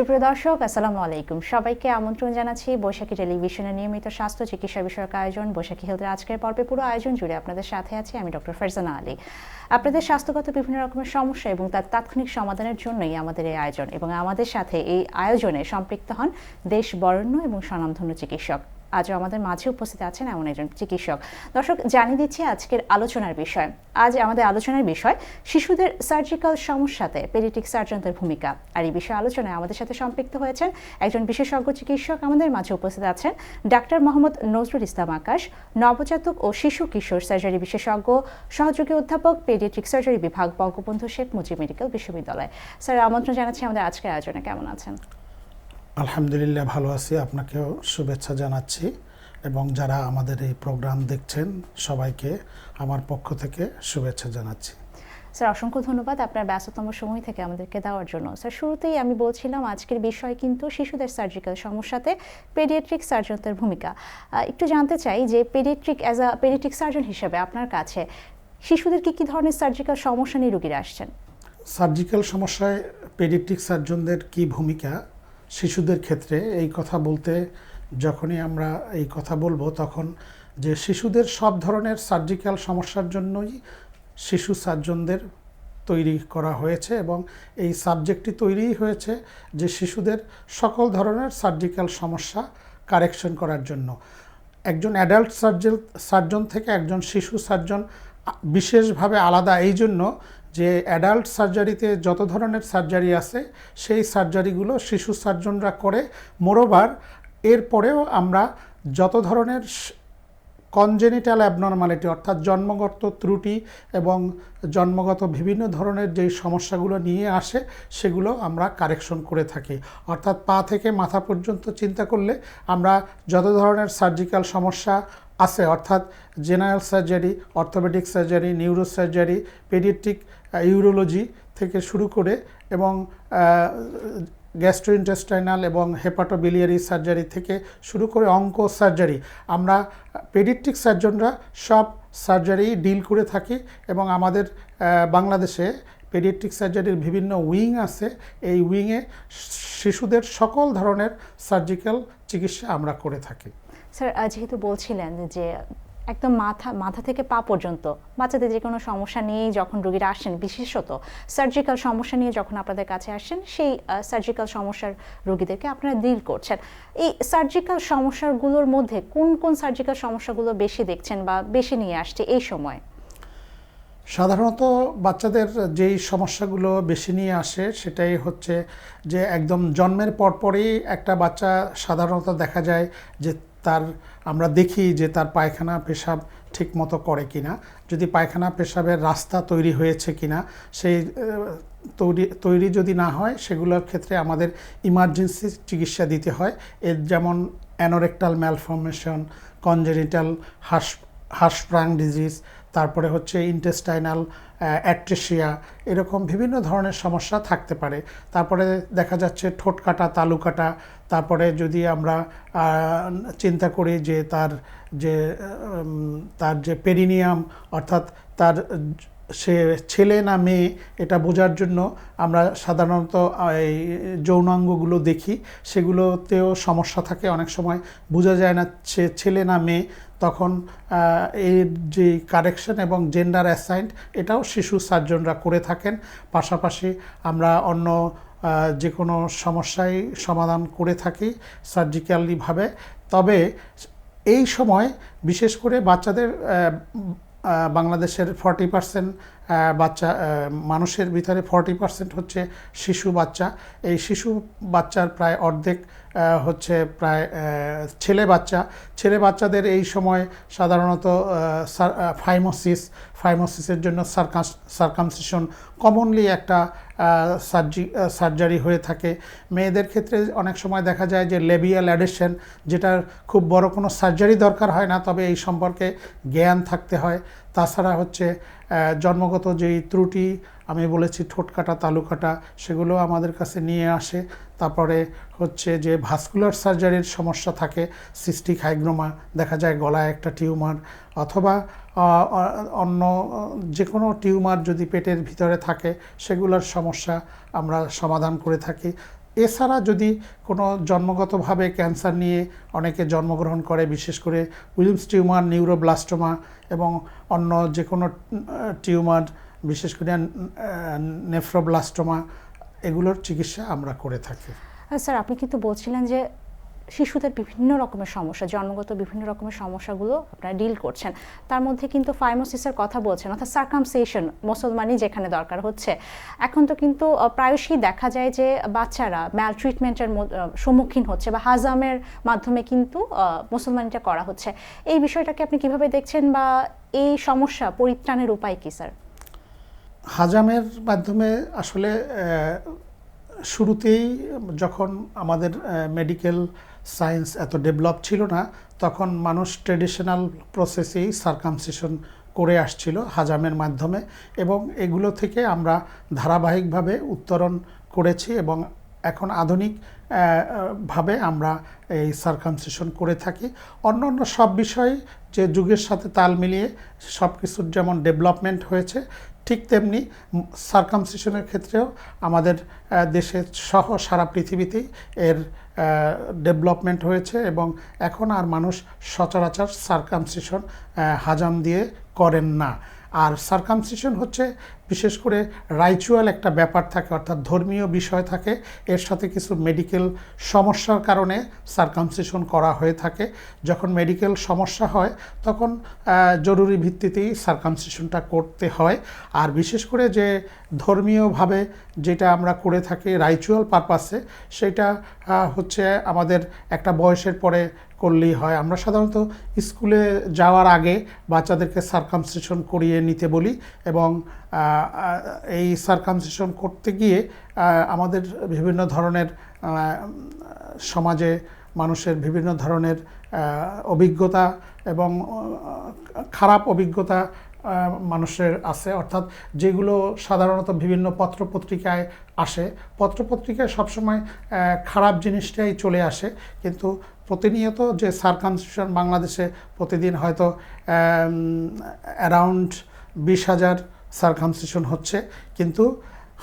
সুপ্রিয় দর্শক, আসসালামু আলাইকুম। সবাইকে আমন্ত্রণ জানাচ্ছি বৈশাখী টেলিভিশনের নিয়মিত স্বাস্থ্য চিকিৎসা বিষয়ক আয়োজন বৈশাখী হেলথের আজকের পর্বে পুরো আয়োজন জুড়ে আপনাদের সাথে আছি আমি ডক্টর ফারজানা আলী। আপনাদের স্বাস্থ্যগত বিভিন্ন রকমের সমস্যা এবং তার তাৎক্ষণিক সমাধানের জন্যই আমাদের এই আয়োজন এবং আমাদের সাথে এই আয়োজনে সম্পৃক্ত হন দেশ বরণ্য এবং স্বনামধন্য চিকিৎসক আজও আমাদের মাঝে উপস্থিত আছেন এমন একজন চিকিৎসক। দর্শক, জানিয়ে দিচ্ছি আজকের আলোচনার বিষয়। আজ আমাদের আলোচনার বিষয়, শিশুদের সার্জিক্যাল সমস্যাতে পেডিটিক সার্জনদের ভূমিকা। আর এই বিষয়ে আলোচনায় আমাদের সাথে সম্পৃক্ত হয়েছেন একজন বিশেষজ্ঞ চিকিৎসক আমাদের মাঝে উপস্থিত আছেন ডাক্তার মোহাম্মদ নজরুল ইসলাম আকাশ, নবজাতক ও শিশু কিশোর সার্জারি বিশেষজ্ঞ, সহযোগী অধ্যাপক পেডিয়াট্রিক সার্জারি বিভাগ বঙ্গবন্ধু শেখ মুজিব মেডিকেল বিশ্ববিদ্যালয়। স্যার, আমন্ত্রণ জানাচ্ছি আমাদের আজকের আয়োজনে। কেমন আছেন? আলহামদুলিল্লাহ ভালো আছি আপনাকেও শুভেচ্ছা জানাচ্ছি। এবং যারা আমাদের এই প্রোগ্রাম দেখছেন সবাইকে আমার পক্ষ থেকে শুভেচ্ছা জানাচ্ছি। স্যার অসংখ্য ধন্যবাদ আপনার ব্যস্ততম সময় থেকে আমাদেরকে দেওয়ার জন্য। স্যার শুরুতেই আমি বলছিলাম আজকের বিষয় কিন্তু শিশুদের সার্জিক্যাল সমস্যাতে পেডিয়াট্রিক সার্জনদের ভূমিকা। একটু জানতে চাই যে paediatric as a paediatric surgeon হিসেবে আপনার কাছে শিশুদের কি কি ধরনের সার্জিক্যাল সমস্যা নিয়ে রোগীরা আসছেন? সার্জিক্যাল সমস্যায় পেডিট্রিক সার্জনদের কি ভূমিকা? শিশুদের ক্ষেত্রে এই কথা বলতে যখনই আমরা এই কথা বলব, তখন যে শিশুদের সব ধরনের সার্জিক্যাল সমস্যার জন্যই শিশু সার্জনদের তৈরি করা হয়েছে এবং এই সাবজেক্টটি তৈরিই হয়েছে যে শিশুদের সকল ধরনের সার্জিক্যাল সমস্যা কারেকশন করার জন্য। একজন অ্যাডাল্ট সার্জন সার্জন থেকে একজন শিশু সার্জন বিশেষভাবে আলাদা। এই জন্য যে অ্যাডাল্ট সার্জারিতে যত ধরনের সার্জারি আছে, সেই সার্জারিগুলো শিশু সার্জনরা করে। মোরোবার এরপরেও আমরা যত ধরনের কনজেনিটাল অ্যাবনর্মালিটি অর্থাৎ জন্মগত ত্রুটি এবং জন্মগত বিভিন্ন ধরনের যেই সমস্যাগুলো নিয়ে আসে, সেগুলো আমরা কারেকশন করে থাকি। অর্থাৎ পা থেকে মাথা পর্যন্ত চিন্তা করলে আমরা যত ধরনের সার্জিক্যাল সমস্যা আছে, অর্থাৎ general surgery, orthopaedic surgery neuro surgery paediatric urology থেকে শুরু করে এবং গ্যাস্ট্রোইন্টেস্টাইনাল এবং হেপাটোবিলিয়ারি সার্জারি থেকে শুরু করে অঙ্ক সার্জারি আমরা পেডিট্রিক সার্জনরা সব সার্জারি ডিল করে থাকি এবং আমাদের বাংলাদেশে পেডিয়াট্রিক সার্জারির বিভিন্ন উইং আছে। এই উইংয়ে শিশুদের সকল ধরনের সার্জিক্যাল চিকিৎসা আমরা করে থাকি। স্যার যেহেতু বলছিলেন যে একদম মাথা মাথা থেকে পা পর্যন্ত। বাচ্চাদের যে কোনো সমস্যা নিয়েই যখন রোগীরা আসেন, বিশেষত সার্জিক্যাল সমস্যা নিয়ে যখন আপনাদের কাছে আসেন, সেই সার্জিক্যাল সমস্যার রোগীদেরকে আপনারা ডিল করছেন। এই সার্জিক্যাল সমস্যাগুলোর মধ্যে কোন কোন সার্জিক্যাল সমস্যাগুলো বেশি দেখছেন বা বেশি নিয়ে আসছে এই সময়? সাধারণত বাচ্চাদের যেই সমস্যাগুলো বেশি নিয়ে আসে, সেটাই হচ্ছে যে একদম জন্মের পরপরই একটা বাচ্চা সাধারণত দেখা যায় যে তার, আমরা দেখি যে তার পায়খানা পেশাব ঠিক মতো করে কিনা। যদি পায়খানা পেশাবের রাস্তা তৈরি হয়েছে কিনা, সেই তৈরি তৈরি যদি না হয়, সেগুলোর ক্ষেত্রে আমাদের ইমার্জেন্সি চিকিৎসা দিতে হয়। এর যেমন অ্যানোরেক্টাল ম্যালফরমেশন কনজেনিটাল হাস হার্সপ্রাং ডিজিজ তারপরে হচ্ছে ইন্টেস্টাইনাল অ্যাট্রেশিয়া এরকম বিভিন্ন ধরনের সমস্যা থাকতে পারে। তারপরে দেখা যাচ্ছে ঠোঁট কাটা, তালু কাটা তারপরে যদি আমরা চিন্তা করি যে তার যে তার যে পেরিনিয়াম, অর্থাৎ তার সে ছেলে না মেয়ে, এটা বোঝার জন্য আমরা সাধারণত এই যৌনাঙ্গগুলো দেখি। সেগুলোতেও সমস্যা থাকে। অনেক সময় বোঝা যায় না সে ছেলে না মেয়ে। তখন এর যে কারেকশন এবং জেন্ডার অ্যাসাইন্ড, এটাও শিশু সার্জনরা করে থাকেন। পাশাপাশি আমরা অন্য যে কোনো সমস্যাই সমাধান করে থাকি সার্জিক্যালিভাবে তবে এই সময় বিশেষ করে বাচ্চাদের বাংলাদেশের ফর্টি পার্সেন্ট বাচ্চা মানুষের ভিতরে ফর্টি পার্সেন্ট হচ্ছে শিশু বাচ্চা। এই শিশু বাচ্চার প্রায় অর্ধেক হচ্ছে প্রায় ছেলে বাচ্চা। ছেলে বাচ্চাদের এই সময় সাধারণত ফাইমোসিস ফাইমোসিসের জন্য সার্কাস সার্কামসিশন কমনলি একটা সার্জি সার্জারি হয়ে থাকে। মেয়েদের ক্ষেত্রে অনেক সময় দেখা যায় যে লেবিয়াল অ্যাডেশন যেটার খুব বড় কোনো সার্জারি দরকার হয় না, তবে এই সম্পর্কে জ্ঞান থাকতে হয়। তাছাড়া হচ্ছে জন্মগত যেই ত্রুটি, আমি বলেছি ঠোঁট কাটা তালু কাটা সেগুলো আমাদের কাছে নিয়ে আসে। তারপরে হচ্ছে যে ভাস্কুলার সার্জারির সমস্যা থাকে, সিস্টিক হাইগ্রোমা, দেখা যায় গলায় একটা টিউমার, অথবা অন্য, যে কোনো টিউমার যদি পেটের ভিতরে থাকে, সেগুলোর সমস্যা আমরা সমাধান করে থাকি। এছাড়া যদি কোনো জন্মগতভাবে ক্যান্সার নিয়ে অনেকে জন্মগ্রহণ করে, বিশেষ করে উইলিয়ামস টিউমার, নিউরোব্লাস্টোমা এবং অন্য যে কোনো টিউমার, বিশেষ করে নেফ্রোব্লাস্টোমা, এগুলোর চিকিৎসা আমরা করে থাকি। স্যার, আপনি কিন্তু বলছিলেন যে শিশুদের বিভিন্ন রকমের সমস্যা, জন্মগত বিভিন্ন রকমের সমস্যাগুলো আপনারা ডিল করছেন। তার মধ্যে কিন্তু ফাইমোসিসের কথা বলছেন, অর্থাৎ সার্কামসেশন মুসলমানই যেখানে দরকার হচ্ছে। এখন তো কিন্তু প্রায়শই দেখা যায় যে বাচ্চারা ম্যাল ট্রিটমেন্টের সম্মুখীন হচ্ছে বা হাজামের মাধ্যমে কিন্তু মুসলমানিটা করা হচ্ছে। এই বিষয়টাকে আপনি কীভাবে দেখছেন বা এই সমস্যা পরিত্রাণের উপায় কি, স্যার? হাজামের মাধ্যমে আসলে শুরুতেই যখন আমাদের মেডিকেল সায়েন্স এত ডেভেলপ ছিল না, তখন মানুষ ট্রেডিশনাল প্রসেসেই সার্কামসিশন করে আসছিল হাজামের মাধ্যমে এবং এগুলো থেকে আমরা ধারাবাহিকভাবে উত্তরণ করেছি এবং এখন আধুনিক ভাবে আমরা এই সার্কামসিশন করে থাকি। অন্য অন্য সব বিষয় যে যুগের সাথে তাল মিলিয়ে সব কিছুর যেমন ডেভেলপমেন্ট হয়েছে, ঠিক তেমনি সার্কামসিশনের ক্ষেত্রেও আমাদের দেশে সহ সারা পৃথিবীতেই এর ডেভেলপমেন্ট হয়েছে এবং এখন আর মানুষ সচরাচর সার্কামসিশন হাজাম দিয়ে করেন না। আর সার্কামসিশন হচ্ছে বিশেষ করে রাইচুয়াল একটা ব্যাপার থাকে, অর্থাৎ ধর্মীয় বিষয় থাকে। এর সাথে কিছু মেডিকেল সমস্যার কারণে সার্কামসিশন করা হয়ে থাকে। যখন মেডিকেল সমস্যা হয়, তখন জরুরি ভিত্তিতেই সার্কামসিশনটা করতে হয়। আর বিশেষ করে যে ধর্মীয়ভাবে যেটা আমরা করে থাকি রাইচুয়াল পারপাসে সেটা হচ্ছে আমাদের একটা বয়সের পরে করলেই হয়। আমরা সাধারণত স্কুলে যাওয়ার আগে বাচ্চাদেরকে সার্কামসিশন করিয়ে নিতে বলি এবং এই সার্কামসিশন করতে গিয়ে আমাদের বিভিন্ন ধরনের সমাজে মানুষের বিভিন্ন ধরনের অভিজ্ঞতা এবং খারাপ অভিজ্ঞতা মানুষের আছে। অর্থাৎ যেগুলো সাধারণত বিভিন্ন পত্রপত্রিকায় আসে। পত্রপত্রিকায় সবসময় খারাপ জিনিসটাই চলে আসে। কিন্তু প্রতিনিয়ত যে সার্কামসিশন বাংলাদেশে প্রতিদিন হয়তো অ্যারাউন্ড বিশ হাজার সার্কামসিশন হচ্ছে। কিন্তু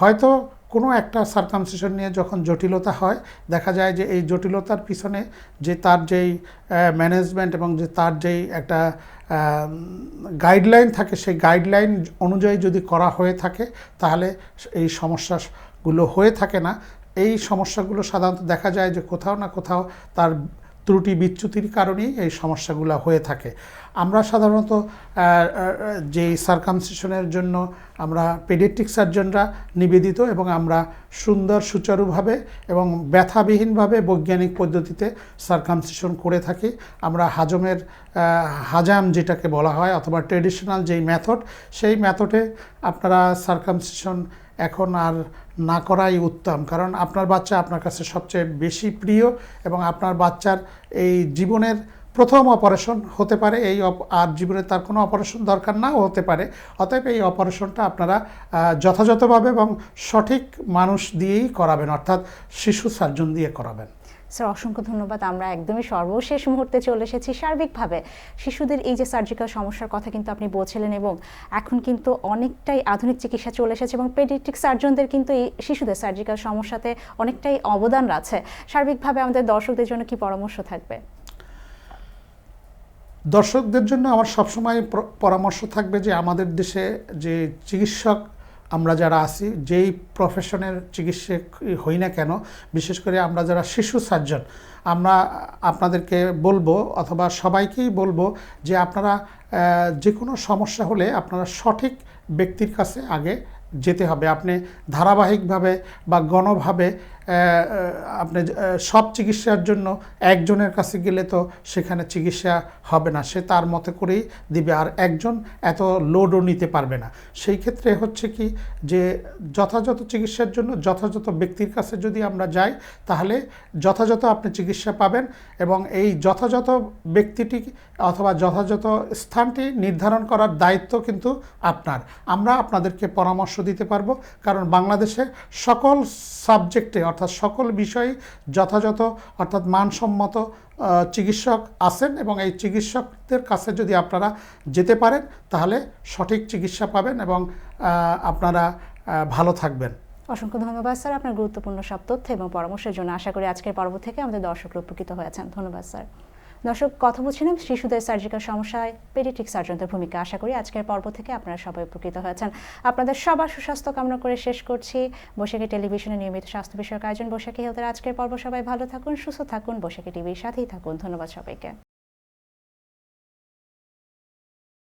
হয়তো কোনো একটা সার্কামসিশন নিয়ে যখন জটিলতা হয়, দেখা যায় যে এই জটিলতার পিছনে যে তার যেই ম্যানেজমেন্ট এবং যে তার যেই একটা গাইডলাইন থাকে, সেই গাইডলাইন অনুযায়ী যদি করা হয়ে থাকে, তাহলে এই সমস্যাগুলো হয়ে থাকে না। এই সমস্যাগুলো সাধারণত দেখা যায় যে কোথাও না কোথাও তার ত্রুটি বিচ্যুতির কারণেই এই সমস্যাগুলো হয়ে থাকে। আমরা সাধারণত যে সার্কামসিশনের জন্য আমরা পেডিয়াট্রিক সার্জনরা নিবেদিত এবং আমরা সুন্দর সুচারুভাবে এবং ব্যথাবিহীনভাবে বৈজ্ঞানিক পদ্ধতিতে সার্কামসিশন করে থাকি, আমরা হাজমের হাজাম যেটাকে বলা হয় অথবা ট্রেডিশনাল যেই মেথড সেই মেথডে আপনারা সার্কামসিশন এখন আর না করাই উত্তম। কারণ আপনার বাচ্চা আপনার কাছে সবচেয়ে বেশি প্রিয় এবং আপনার বাচ্চার এই জীবনের প্রথম অপারেশন হতে পারে, এই আর জীবনে তার কোনো অপারেশন দরকার নাও হতে পারে। অতএব এই অপারেশনটা আপনারা যথাযথভাবে এবং সঠিক মানুষ দিয়েই করাবেন, অর্থাৎ শিশু সার্জন দিয়ে করাবেন। স্যার, অসংখ্য ধন্যবাদ। আমরা একদমই সর্বশেষ মুহূর্তে চলে এসেছি সার্বিকভাবে। শিশুদের এই যে সার্জিক্যাল সমস্যার কথা কিন্তু আপনি বলছিলেন এবং এখন কিন্তু অনেকটাই আধুনিক চিকিৎসা চলে এসেছে এবং পেডিয়াট্রিক সার্জনদের কিন্তু এই শিশুদের সার্জিক্যাল সমস্যাতে অনেকটাই অবদান আছে। সার্বিকভাবে আমাদের দর্শকদের জন্য কি পরামর্শ থাকবে? দর্শকদের জন্য আমার সবসময় প্র- পরামর্শ থাকবে যে আমাদের দেশে যে চিকিৎসক আমরা যারা আছি, যেই প্রফেশনের চিকিৎসক হই না কেন, বিশেষ করে আমরা যারা শিশু সার্জন, আমরা আপনাদেরকে বলব অথবা সবাইকেই বলব যে আপনারা যে কোনো সমস্যা হলে আপনারা সঠিক ব্যক্তির কাছে আগে যেতে হবে। আপনি ধারাবাহিকভাবে বা গণভাবে আপনি সব চিকিৎসার জন্য একজনের কাছে গেলে তো সেখানে চিকিৎসা হবে না। সে তার মতে করেই দিবে। আর একজন এত লোডও নিতে পারবে না। সেই ক্ষেত্রে হচ্ছে কি যে, যথাযথ চিকিৎসার জন্য যথাযথ ব্যক্তির কাছে যদি আমরা যাই, তাহলে যথাযথ আপনি চিকিৎসা পাবেন এবং এই যথাযথ ব্যক্তিটি অথবা যথাযথ স্থানটি নির্ধারণ করার দায়িত্ব কিন্তু আপনার। আমরা আপনাদেরকে পরামর্শ দিতে পারব। কারণ বাংলাদেশে সকল সাবজেক্টে অর্থাৎ সকল বিষয়ে যথাযথ, অর্থাৎ মানসম্মত চিকিৎসক আছেন এবং এই চিকিৎসকদের কাছে যদি আপনারা যেতে পারেন, তাহলে সঠিক চিকিৎসা পাবেন এবং আপনারা ভালো থাকবেন। অসংখ্য ধন্যবাদ স্যার আপনার গুরুত্বপূর্ণ সব তথ্য এবং পরামর্শের জন্য। আশা করি আজকের পর্ব থেকে আমাদের দর্শকরা উপকৃত হয়েছেন। ধন্যবাদ স্যার। দর্শক, কথা বলছিলাম শিশুদের সার্জিক্যাল সমস্যায়। পেডিট্রিক সার্জনদের ভূমিকা আশা করি আজকের পর্ব থেকে আপনারা সবাই উপকৃত হয়েছেন। আপনাদের সবার সুস্বাস্থ্য কামনা করে শেষ করছি। বৈশাখী টেলিভিশনে নিয়মিত স্বাস্থ্য বিষয়ক আয়োজন বৈশাখী হেলথের আজকের পর্ব। সবাই ভালো থাকুন, সুস্থ থাকুন। বৈশাখী টিভির সাথেই থাকুন। ধন্যবাদ সবাইকে।